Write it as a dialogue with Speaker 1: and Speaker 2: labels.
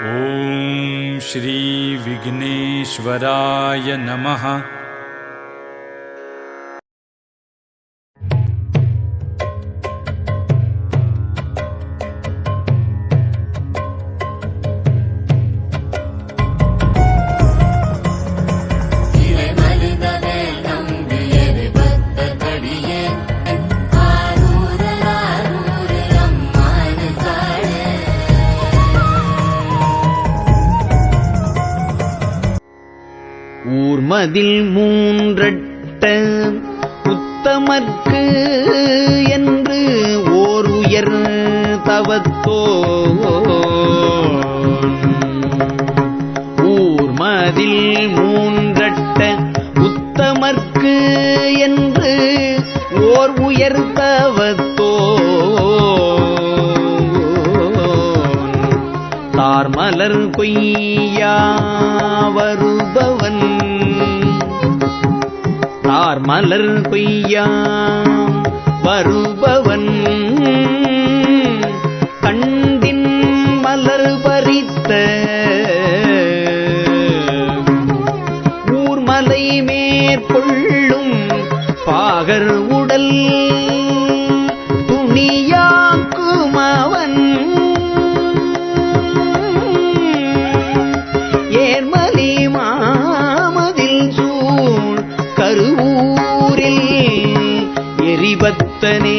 Speaker 1: ॐ श्रीविघ्नेश्वराय नमः
Speaker 2: ஊர்மதில் மூன்றட்ட உத்தமர்க்கு என்று ஓர் உயர் தவத்தோ ஊர்மதில் மூன்றட்ட உத்தமர்க்கு என்று ஓர் உயர் தவத்தோ தார்மலர் கொய்யா தார்மலர் கொய்யா வருபவன் கண்டின் மலர் பறித்த ஊர்மலை மேற்கொள்ளும் பாகர் உடல் பக்தனே